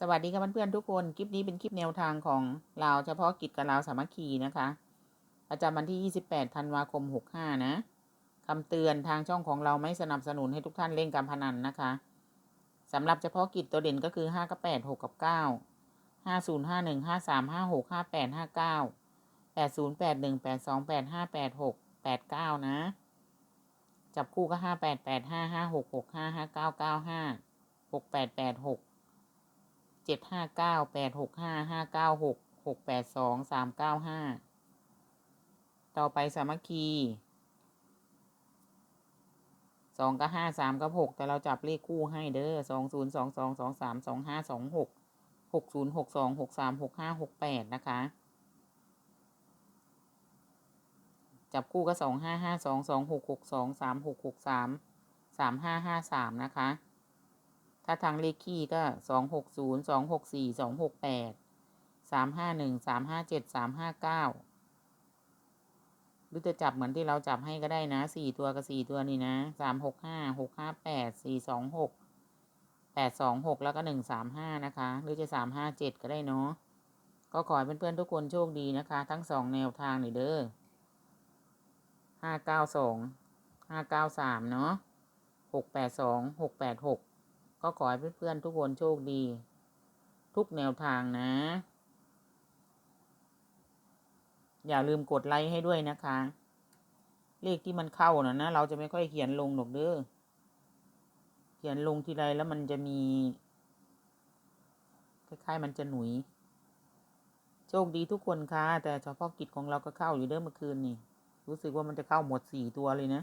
สวัสดีค่ะเพื่อนๆทุกคน คลิปนี้เป็นคลิปแนวทางของลาเฉพาะกิจกับลาสามัคคีนะคะ ประจำวันที่ 28 ธันวาคม 65 นะคำเตือนทางช่องของเราไม่สนับสนุนให้ทุกท่านเล่นการพนันนะคะสำหรับเฉพาะกิจตัวเด่นก็คือ 5 กับ 8 6 กับ 9 50 51 53 56 58 59 80 81 82 85 86 89 นะ จับคู่ก็ 58 85 56 65 59 95 68 86 เจ็ดห้าเก้าแปดหกห้าห้าเก้าหกหกแปดสองสามเก้าห้าต่อไปสามัคคีสองกับห้าสามกับหกแต่เราจับเลขคู่ให้เด้อสองศูนย์สองสองสองสามสองห้าสองหกหกศูนย์หกสองหกสามหกห้าหกแปดนะคะ จับคู่ก็สองห้าห้าสองสองหกหกสองสามหกหกสามสามห้าห้าสามนะคะ ถ้าทางเลขคี่ก็สองหกศูนย์สองหกสี่สองหกแปดสามห้าหนึ่งสามห้าเจ็ดสามห้าเก้าหรือจะจับเหมือนที่เราจับให้ก็ได้นะสี่ตัวกับสี่ตัวนี่นะสามหกห้าหกห้าแปดสี่สองหกแปดสองหกแล้วก็หนึ่งสามห้านะคะ หรือจะสามห้าเจ็ดก็ได้เนาะก็ขอให้เพื่อนๆทุกคนโชคดีนะคะ ทั้งสองแนวทางนี่เด้อห้าเก้าสองห้าเก้าสามเนาะหกแปดสองหกแปดหก ก็ขอให้เพื่อนๆทุกคนโชคดี ทุกแนวทางนะ อย่าลืมกดไลค์ให้ด้วยนะคะ เลขที่มันเข้านะนะเราจะไม่ค่อยเขียนลงหรอกเด้อเขียนลงทีไรแล้วมันจะมี คล้ายๆ มันจะหนุย โชคดีทุกคนค่ะ แต่เฉพาะกิจของเราก็เข้าอยู่เด้อเมื่อคืนนี่ รู้สึกว่ามันจะเข้าหมดสี่ตัวเลยนะ